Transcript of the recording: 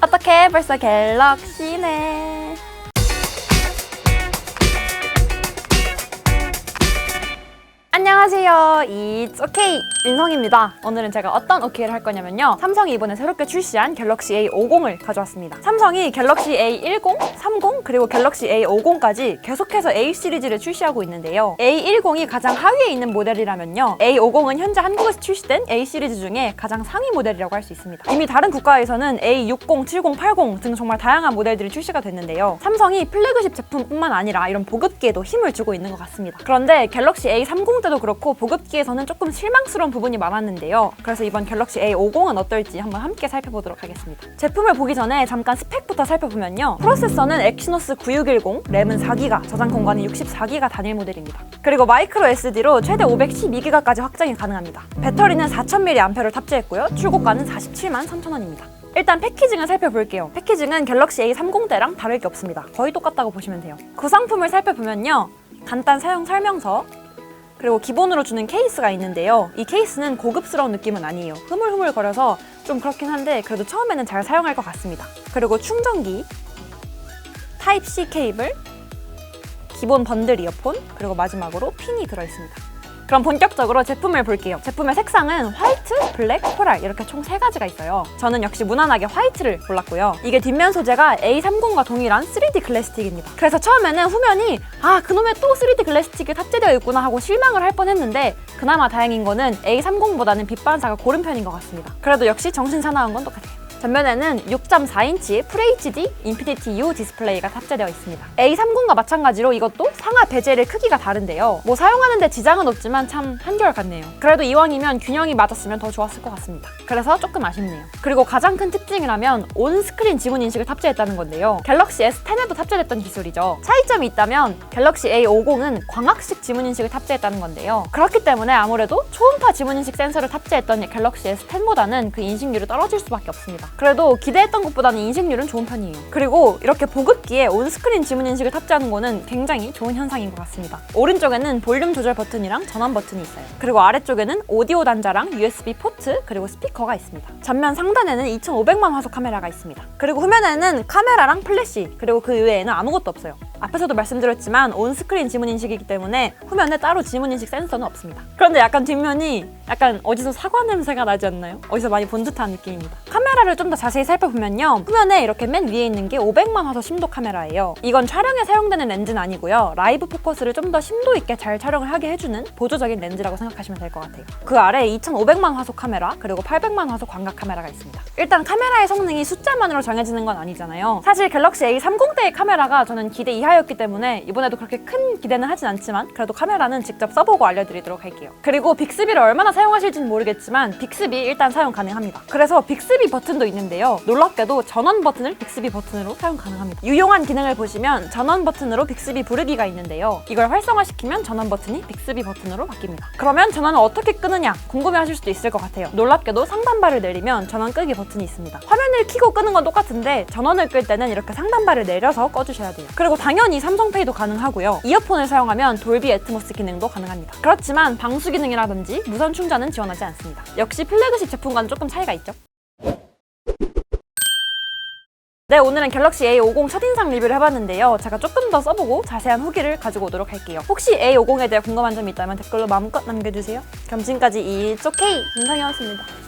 어떻게 벌써 갤럭시네. 안녕하세요. It's OK 민성입니다. 오늘은 제가 어떤 OK를 할 거냐면요. 삼성이 이번에 새롭게 출시한 갤럭시 A50을 가져왔습니다. 삼성이 갤럭시 A10, 30, 그리고 갤럭시 A50까지 계속해서 A 시리즈를 출시하고 있는데요. A10이 가장 하위에 있는 모델이라면요. A50은 현재 한국에서 출시된 A 시리즈 중에 가장 상위 모델이라고 할 수 있습니다. 이미 다른 국가에서는 A60, 70, 80 등 정말 다양한 모델들이 출시가 됐는데요. 삼성이 플래그십 제품뿐만 아니라 이런 보급기에도 힘을 주고 있는 것 같습니다. 그런데 갤럭시 A30 때도 그렇고 보급기에서는 조금 실망스러운 부분이 많았는데요. 그래서 이번 갤럭시 A50은 어떨지 한번 함께 살펴보도록 하겠습니다. 제품을 보기 전에 잠깐 스펙부터 살펴보면요. 프로세서는 엑시노스 9610, 램은 4기가, 저장 공간은 64기가 단일 모델입니다. 그리고 마이크로 SD로 최대 512기가까지 확장이 가능합니다. 배터리는 4000mAh를 탑재했고요. 출고가는 47만 3천원입니다. 일단 패키징을 살펴볼게요. 패키징은 갤럭시 A30 때랑 다를 게 없습니다. 거의 똑같다고 보시면 돼요. 구성품을 살펴보면요. 간단 사용 설명서, 그리고 기본으로 주는 케이스가 있는데요. 이 케이스는 고급스러운 느낌은 아니에요. 흐물흐물거려서 좀 그렇긴 한데 그래도 처음에는 잘 사용할 것 같습니다. 그리고 충전기, 타입C 케이블, 기본 번들 이어폰, 그리고 마지막으로 핀이 들어있습니다. 그럼 본격적으로 제품을 볼게요. 제품의 색상은 화이트, 블랙, 코랄 이렇게 총 세 가지가 있어요. 저는 역시 무난하게 화이트를 골랐고요. 이게 뒷면 소재가 A30과 동일한 3D 글래스틱입니다. 그래서 처음에는 후면이 아 그놈의 또 3D 글래스틱이 탑재되어 있구나 하고 실망을 할 뻔했는데 그나마 다행인 거는 A30보다는 빛 반사가 고른 편인 것 같습니다. 그래도 역시 정신 사나운 건 똑같아요. 전면에는 6.4인치 FHD 인피니티 U 디스플레이가 탑재되어 있습니다. A30과 마찬가지로 이것도 상하 베젤의 크기가 다른데요. 뭐 사용하는데 지장은 없지만 참 한결 같네요. 그래도 이왕이면 균형이 맞았으면 더 좋았을 것 같습니다. 그래서 조금 아쉽네요. 그리고 가장 큰 특징이라면 온스크린 지문 인식을 탑재했다는 건데요. 갤럭시 S10에도 탑재됐던 기술이죠. 차이점이 있다면 갤럭시 A50은 광학식 지문 인식을 탑재했다는 건데요. 그렇기 때문에 아무래도 초음파 지문 인식 센서를 탑재했던 갤럭시 S10보다는 그 인식률이 떨어질 수밖에 없습니다. 그래도 기대했던 것보다는 인식률은 좋은 편이에요. 그리고 이렇게 보급기에 온스크린 지문 인식을 탑재하는 거는 굉장히 좋은 현상인 것 같습니다. 오른쪽에는 볼륨 조절 버튼이랑 전원 버튼이 있어요. 그리고 아래쪽에는 오디오 단자랑 USB 포트 그리고 스피커가 있습니다. 전면 상단에는 2500만 화소 카메라가 있습니다. 그리고 후면에는 카메라랑 플래시 그리고 그 외에는 아무것도 없어요. 앞에서도 말씀드렸지만 온스크린 지문 인식이기 때문에 후면에 따로 지문 인식 센서는 없습니다. 그런데 약간 뒷면이 약간 어디서 사과 냄새가 나지 않나요? 어디서 많이 본 듯한 느낌입니다. 카메라를 좀 더 자세히 살펴보면요. 후면에 이렇게 맨 위에 있는 게 500만 화소 심도 카메라예요. 이건 촬영에 사용되는 렌즈는 아니고요. 라이브 포커스를 좀 더 심도 있게 잘 촬영을 하게 해주는 보조적인 렌즈라고 생각하시면 될 것 같아요. 그 아래 2500만 화소 카메라 그리고 800만 화소 광각 카메라가 있습니다. 일단 카메라의 성능이 숫자만으로 정해지는 건 아니잖아요. 사실 갤럭시 A30대의 카메라가 저는 기대 이하 였기 때문에 이번에도 그렇게 큰 기대는 하진 않지만 그래도 카메라는 직접 써보고 알려드리도록 할게요. 그리고 빅스비를 얼마나 사용하실지는 모르겠지만 빅스비 일단 사용 가능합니다. 그래서 빅스비 버튼도 있는데요. 놀랍게도 전원 버튼을 빅스비 버튼으로 사용 가능합니다. 유용한 기능을 보시면 전원 버튼으로 빅스비 부르기가 있는데요. 이걸 활성화시키면 전원 버튼이 빅스비 버튼으로 바뀝니다. 그러면 전원을 어떻게 끄느냐 궁금해하실 수도 있을 것 같아요. 놀랍게도 상단바를 내리면 전원 끄기 버튼이 있습니다. 화면을 켜고 끄는 건 똑같은데 전원을 끌 때는 이렇게 상단바를 내려서 꺼주셔야 돼요. 그리고 당연히 삼성페이도 가능하고요. 이어폰을 사용하면 돌비 애트모스 기능도 가능합니다. 그렇지만 방수 기능이라든지 무선 충전은 지원하지 않습니다. 역시 플래그십 제품과는 조금 차이가 있죠. 네, 오늘은 갤럭시 A50 첫인상 리뷰를 해봤는데요. 제가 조금 더 써보고 자세한 후기를 가지고 오도록 할게요. 혹시 A50에 대해 궁금한 점이 있다면 댓글로 마음껏 남겨주세요. 그럼 지금까지 이쪽 K 김상이었습니다.